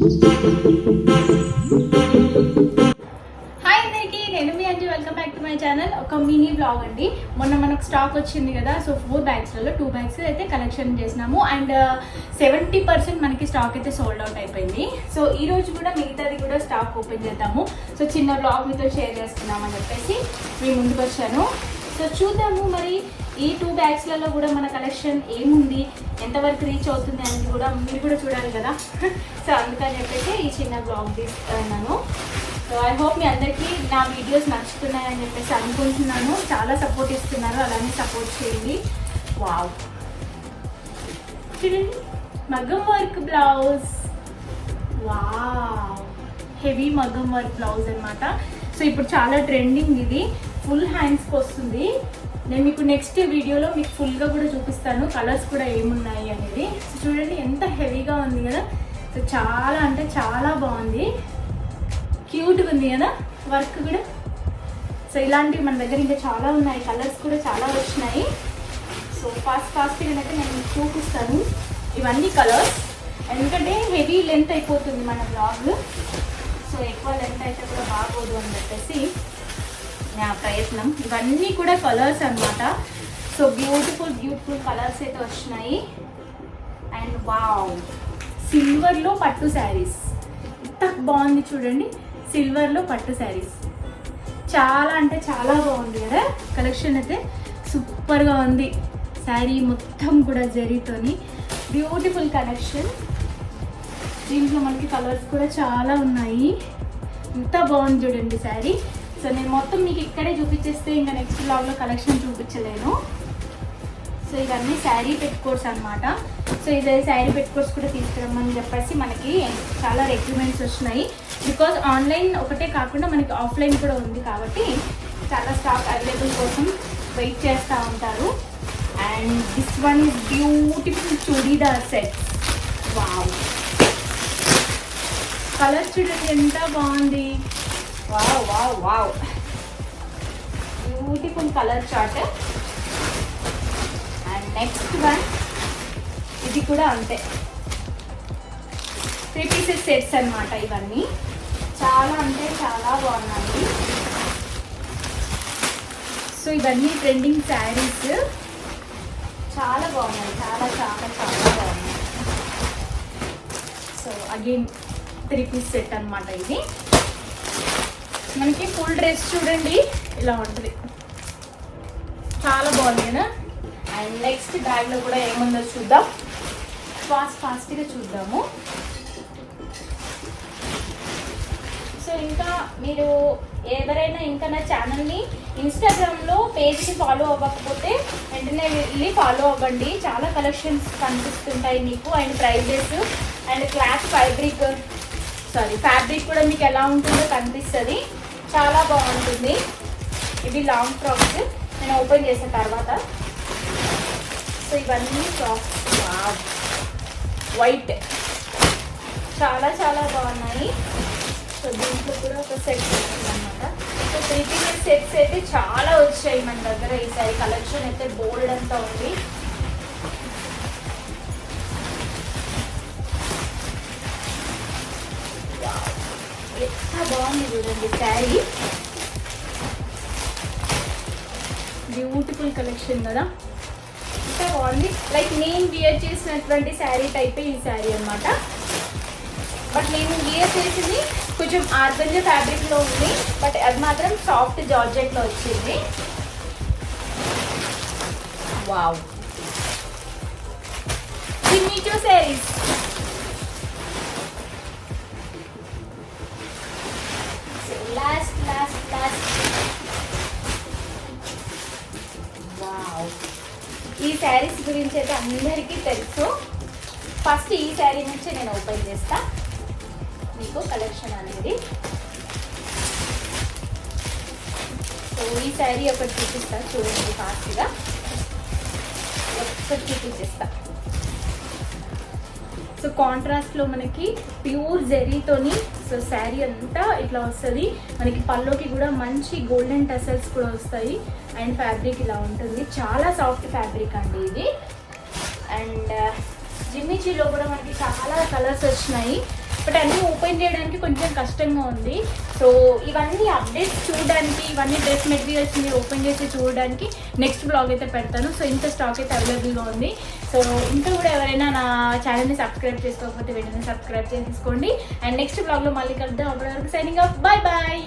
Hi అందరికీ నేను మీ Anju. Welcome back to my channel ఒక మినీ బ్లాగ్ అండి. మొన్న మనకు స్టాక్ వచ్చింది కదా సో ఫోర్ బ్యాగ్స్లలో టూ బ్యాగ్స్ అయితే కలెక్షన్ చేసినాము. అండ్ సెవెంటీ పర్సెంట్ మనకి స్టాక్ అయితే సోల్డ్ అవుట్ అయిపోయింది. సో ఈ రోజు కూడా మిగతాది కూడా స్టాక్ ఓపెన్ చేద్దాము. సో చిన్న బ్లాగ్ మీతో షేర్ చేస్తున్నామని చెప్పేసి మీ ముందుకు వచ్చాను. సో చూద్దాము మరి ఈ టూ బ్యాగ్స్లలో కూడా మన కలెక్షన్ ఏముంది? ఎంతవరకు రీచ్ అవుతుంది అనేది కూడా మీరు కూడా చూడాలి కదా? సో అందుకని చెప్పేసి ఈ చిన్న బ్లాగ్ తీసుకున్నాను. సో ఐ హోప్ మీ అందరికీ నా వీడియోస్ నచ్చుతున్నాయని చెప్పేసి అనుకుంటున్నాను. చాలా సపోర్ట్ ఇస్తున్నారు. అలానే సపోర్ట్ చేయండి. వావ్ మగ్గం వర్క్ బ్లౌజ్ వావ్ హెవీ మగ్గం వర్క్ బ్లౌజ్ అన్నమాట. సో ఇప్పుడు చాలా ట్రెండింగ్ ఇది. ఫుల్ హ్యాండ్స్కి వస్తుంది. నేను మీకు నెక్స్ట్ వీడియోలో మీకు ఫుల్గా కూడా చూపిస్తాను. కలర్స్ కూడా ఏమున్నాయి అనేది. సో చూడండి ఎంత హెవీగా ఉంది కదా. సో చాలా అంటే చాలా బాగుంది. క్యూట్గా ఉంది కదా వర్క్ కూడా. సో ఇలాంటివి మన దగ్గర ఇంకా చాలా ఉన్నాయి. కలర్స్ కూడా చాలా వచ్చినాయి. సో ఫాస్ట్ ఫాస్ట్గా అయితే నేను మీకు చూపిస్తాను. ఇవన్నీ కలర్స్ ఎందుకంటే హెవీ లెంత్ అయిపోతుంది మన బ్లాగ్ సో ఎక్కువ లెంత్ అయితే కూడా బాగోదు అని చెప్పేసి నా ప్రయత్నం. ఇవన్నీ కూడా కలర్స్ అన్నమాట. సో బ్యూటిఫుల్ బ్యూటిఫుల్ కలర్స్ అయితే వచ్చినాయి. అండ్ వావ్ సిల్వర్లో పట్టు శారీస్ ఇంత బాగుంది చూడండి. సిల్వర్లో పట్టు శారీస్ చాలా అంటే చాలా బాగుంది కదా? కలెక్షన్ అయితే సూపర్గా ఉంది. శారీ మొత్తం కూడా జరీతోని బ్యూటిఫుల్ కలెక్షన్ దీంట్లో మనకి కలర్స్ కూడా చాలా ఉన్నాయి. ఎంత బాగుంది చూడండి శారీ సో నేను మొత్తం మీకు ఇక్కడే చూపించేస్తే ఇంకా నెక్స్ట్ బ్లాగ్లో కలెక్షన్ చూపించలేను. సో ఇవన్నీ శారీ పెట్టుకోర్స్ అనమాట సో ఇదే శారీ పెట్టుకోర్స్ కూడా తీసుకురమ్మని చెప్పేసి మనకి చాలా రిక్రూట్మెంట్స్ వచ్చినాయి. బికాజ్ ఆన్లైన్ ఒకటే కాకుండా మనకి ఆఫ్లైన్ కూడా ఉంది కాబట్టి చాలా స్టాక్ అవైలబుల్ కోసం వెయిట్ చేస్తూ ఉంటారు. And this one is beautiful churidar set wow colour చూడండి ఎంత బాగుంది. Wow wow wow beautiful colour chart and next one ఇది కూడా అంతే. త్రీ పీసెస్ సెట్స్ అనమాట ఇవన్నీ. చాలా అంటే చాలా బాగున్నాయి. సో ఇవన్నీ ట్రెండింగ్ శారీస్ చాలా బాగున్నాయి. చాలా చాలా చాలా బాగున్నాయి. So again three piece set అనమాట ఇది. మనకి ఫుల్ డ్రెస్ చూడండి. ఇలా ఉంటుంది. చాలా బాగుంది కదా అండ్ నెక్స్ట్ బ్యాగ్లో కూడా ఏముందో చూద్దాం. ఫాస్ట్ ఫాస్ట్గా చూద్దాము. సో ఇంకా మీరు ఎవరైనా ఇంకా నా ఛానల్ని ఇన్స్టాగ్రామ్లో పేజ్ని ఫాలో అవ్వకపోతే వెంటనే వెళ్ళి ఫాలో అవ్వండి. చాలా కలెక్షన్స్ కనిపిస్తుంటాయి మీకు and prices and cloth fabric sari fabric కూడా మీకు ఎలా ఉంటుందో కనిపిస్తుంది. చాలా బాగుంటుంది. ఇది లాంగ్ ఫ్రాక్స్ నేను ఓపెన్ చేసిన తర్వాత. సో ఇవన్నీ ఫ్రాక్స్ వైట్ చాలా చాలా బాగున్నాయి. సో దీంట్లో కూడా ఒక సెట్ వచ్చిందనమాట సో త్రీ పీసెస్ సెట్స్ అయితే చాలా వచ్చాయి మన దగ్గర. ఈసారి కలెక్షన్ అయితే బోల్డ్ అంతా ఉంది. బాగుంది చూడండి శారీ. బ్యూటిఫుల్ కలెక్షన్ కదా. ఇంకా బాగుంది. లైక్ నేను వియర్ చేసినటువంటి శారీ టైపే ఈ శారీ అన్నమాట. బట్ నేను వియర్ చేసింది కొంచెం ఆర్గంజ ఫ్యాబ్రిక్లో ఉంది. బట్ అది మాత్రం సాఫ్ట్ జార్జెట్లో వచ్చింది. వావ్ సిమ్మిచో శారీస్ ఈ శారీస్ గురించి అయితే అందరికీ తెలుసు. ఫస్ట్ ఈ శారీ నుంచి నేను ఓపెన్ చేస్తా. మీకు కలెక్షన్ అనేది. సో ఈ శారీ ఒకటి చూపిస్తా. చూడండి ఫాస్ట్గా ఒకటి చూపించేస్తా సో కాంట్రాస్ట్లో మనకి ప్యూర్ జెరీతోని సో శారీ అంతా ఇట్లా వస్తుంది. మనకి పల్లోకి కూడా మంచి గోల్డెన్ టెసల్స్ కూడా వస్తాయి. అండ్ ఫ్యాబ్రిక్ ఇలా ఉంటుంది. చాలా సాఫ్ట్ ఫ్యాబ్రిక్ అండి ఇది. అండ్ జిమ్మిచీలో uh, కూడా మనకి చాలా కలర్స్ వచ్చినాయి. బట్ అన్నీ ఓపెన్ చేయడానికి కొంచెం కష్టంగా ఉంది. సో ఇవన్నీ అప్డేట్స్ చూడడానికి ఇవన్నీ డ్రెస్ మెటీరియల్స్ని ఓపెన్ చేసి చూడడానికి నెక్స్ట్ బ్లాగ్ అయితే పెడతాను. సో ఇంత స్టాక్ అయితే అవైలబుల్గా ఉంది. సో ఇంకా కూడా ఎవరైనా నా ఛానల్ని సబ్స్క్రైబ్ చేసుకోకపోతే వెంటనే సబ్స్క్రైబ్ చేసేసుకోండి. అండ్ నెక్స్ట్ బ్లాగ్లో మళ్ళీ కలుద్దాం. అప్పటి వరకు సైనింగ్ ఆఫ్ బాయ్ బాయ్